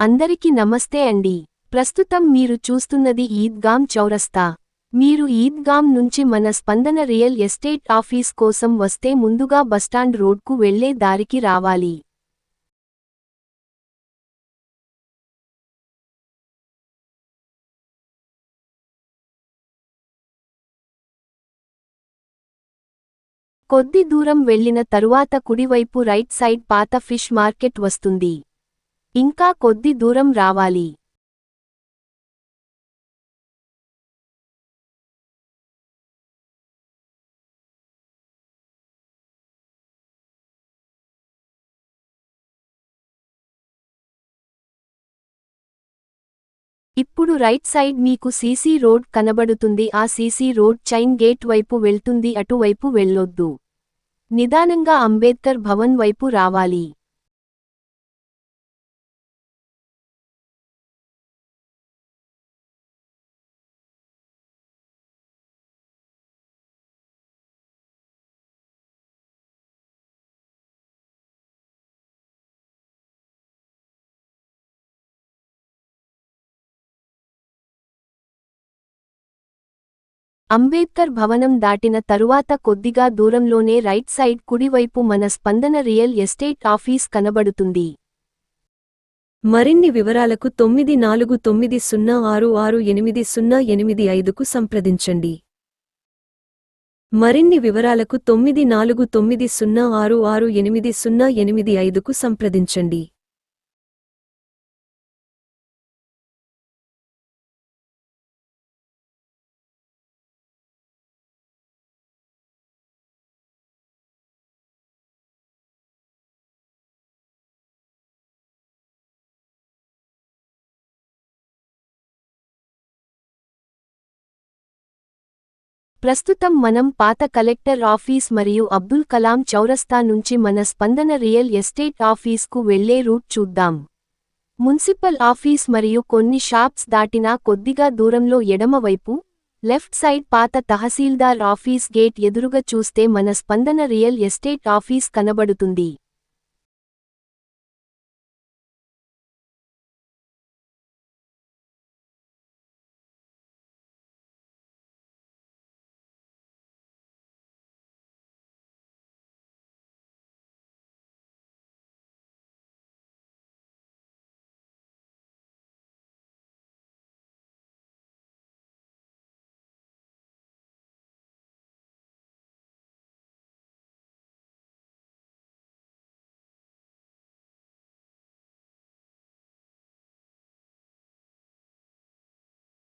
అందరికి నమస్తే అండి. ప్రస్తుతం మీరు చూస్తున్నది ఈద్గాం చౌరస్తా. మీరు ఈద్గాం నుంచి మన స్పందన రియల్ ఎస్టేట్ ఆఫీస్ కోసం వస్తే ముందుగా బస్టాండ్ రోడ్కు వెళ్ళే దారికి రావాలి. కొద్ది దూరం వెళ్ళిన తరువాత కుడివైపు రైట్ సైడ్ పాత ఫిష్ మార్కెట్ వస్తుంది. ఇంకా కొద్ది దూరం రావాలి. ఇప్పుడు రైట్ సైడ్ మీకు సీసీ రోడ్ కనబడుతుంది. ఆ సీసీ రోడ్ చైన్ గేట్ వైపు వెళ్తుంది. అటువైపు వెళ్ళొద్దు. నిదానంగా అంబేద్కర్ భవన్ వైపు రావాలి. అంబేద్కర్ భవనం దాటిన తరువాత కొద్దిగా దూరంలోనే రైట్ సైడ్ కుడివైపు మన స్పందన రియల్ ఎస్టేట్ ఆఫీస్ కనబడుతుంది. మరిన్ని వివరాలకు తొమ్మిది నాలుగు తొమ్మిది సున్నా ఆరు ఆరు ఎనిమిది సున్నా ఎనిమిది ఐదుకు సంప్రదించండి. మరిన్ని వివరాలకు తొమ్మిది నాలుగు తొమ్మిది సున్నా ఆరు ఆరు ఎనిమిది సున్నా ఎనిమిది ఐదుకు సంప్రదించండి. ప్రస్తుతం మనం పాత కలెక్టర్ ఆఫీస్ మరియు అబ్దుల్ కలాం చౌరస్తా నుంచి మన స్పందన రియల్ ఎస్టేట్ ఆఫీస్కు వెళ్ళే రూట్ చూద్దాం. మున్సిపల్ ఆఫీస్ మరియు కొన్ని షాప్స్ దాటినా కొద్దిగా దూరంలో ఎడమవైపు లెఫ్ట్ సైడ్ పాత తహసీల్దార్ ఆఫీస్ గేట్ ఎదురుగా చూస్తే మన స్పందన రియల్ ఎస్టేట్ ఆఫీస్ కనబడుతుంది.